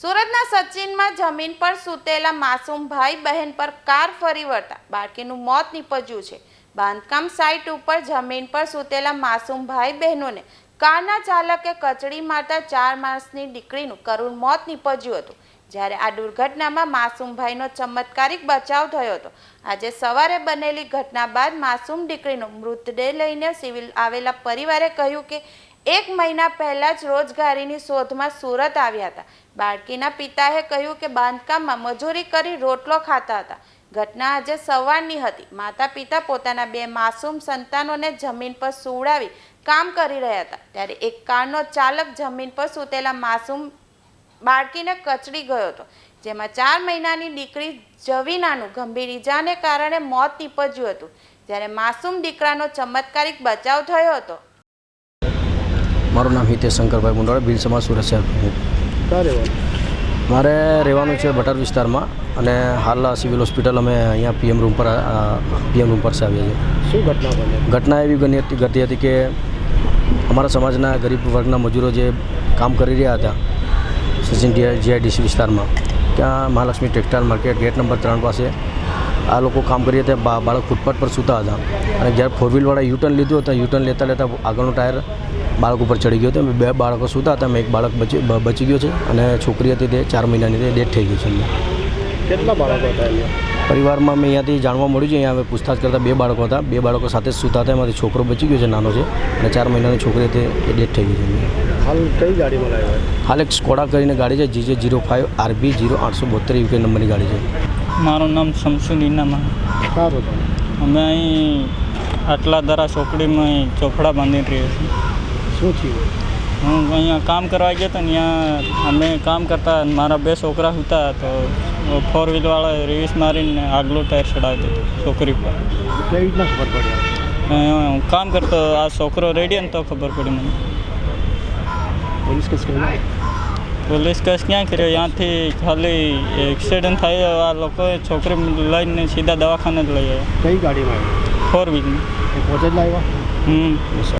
સુરતના સચિનમાં જમીન પર સૂતેલા માસૂમ ભાઈ બહેન પર કાર ફરી વળતા બાળકીનું મોત નીપજ્યું છે. બાંધકામ સાઇટ ઉપર જમીન પર સૂતેલા માસૂમ ભાઈ બહેનોને કારના ચાલકે કચડી મારતા ચાર માસની દીકરીનું કરુણ મોત નીપજ્યું હતું. જ્યારે આ દુર્ઘટનામાં માસૂમભાઈનો ચમત્કારિક બચાવ થયો હતો. આજે સવારે બનેલી ઘટના બાદ માસૂમ દીકરીનો મૃતદેહ લઈને સિવિલ આવેલા પરિવારે કહ્યું કે એક મહિના પહેલા જ રોજગારીની શોધમાં સુરત આવ્યા હતા. બાળકીના પિતાએ કહ્યું કે બાંધકામમાં મજૂરી કરી રોટલો ખાતા હતા. ઘટના આજે સવારની હતી. માતા પિતા પોતાના બે માસૂમ સંતાનોને જમીન પર સુવડાવી કામ કરી રહ્યા હતા. ત્યારે એક કારનો ચાલક જમીન પર સૂતેલા માસૂમ બાળકીને કચડી ગયો હતો. જેમાં ચાર મહિનાની દીકરી જવીનાનું ગંભીર ઈજાને કારણે મોત નીપજ્યું હતું. જ્યારે માસૂમ દીકરાનો ચમત્કારિક બચાવ થયો હતો. મારું નામ હિતેશ શંકરભાઈ મુંડોળા ભીલ સમાજ સુરત શહેર. મારે રહેવાનું છે ભટાર વિસ્તારમાં અને હાલ સિવિલ હોસ્પિટલ અમે અહીંયા પીએમ રૂમ પર પીએમ રૂમ પર છે આવીએ છીએ. શું ઘટના બની? ઘટના એવી બની હતી ઘટી હતી કે અમારા સમાજના ગરીબ વર્ગના મજૂરો જે કામ કરી રહ્યા હતા સચિન જીઆઈડીસી વિસ્તારમાં ત્યાં Mahalakshmi textile market gate number ત્રણ પાસે આ લોકો કામ કરી હતા. બા- બાળક ફૂટપાથ પર સૂતા હતા. અને જ્યારે ફોર વ્હીલવાળા યુટર્ન લીધું હતું યુટર્ન લેતા લેતા આગળનું ટાયર બાળક ઉપર ચડી ગયો હતો. બે બાળકો સૂતા હતા. એક બાળક બચી બચી ગયો છે અને છોકરી હતી તે ચાર મહિનાની તે ડેથ થઈ ગઈ છે એમને. કેટલા બાળકો હતા પરિવારમાં મેં અહીંયાથી જાણવા મળ્યું છે. અહીંયા હવે પૂછતાછ કરતાં બે બાળકો હતા. બે બાળકો સાથે જ સૂતા હતા. એમાંથી છોકરો બચી ગયો છે નાનો છે. અને ચાર મહિનાની છોકરી હતી એ ડેથ થઈ ગઈ છે એમની. હાલ કઈ ગાડીમાં લાવ્યા હાલ એક સ્કોડા કરીને ગાડી છે. GJ zero five RB zero આઠસો બોતેર યુકે નંબરની ગાડી છે. મારું નામ સારું તમે અમે અહીં આટલા દરા ચોકડીમાં ચોપડા બાંધી રહ્યા છીએ. શું થયું? હું અહીંયા કામ કરવા ગયો હતો ને ત્યાં અમે કામ કરતા મારા બે છોકરા હતા તો ફોર વ્હીલવાળા રિવિસ મારીને આગલો ટાયર ચડાવી દીધો છોકરી પર કેવી રીતના ખબર પડી હું કામ કરતો આ છોકરો રેડી ને તો ખબર પડી મને. પોલીસ કેસ પોલીસ કેસ ક્યાં કર્યો? ત્યાંથી ખાલી એક્સિડન્ટ થયો આ લોકોએ છોકરી લઈને સીધા દવાખાને જ લઈ આવ્યા. કઈ ગાડીમાં ફોર વ્હીલમાં એ પોતે જ લાવ્યા? હમ.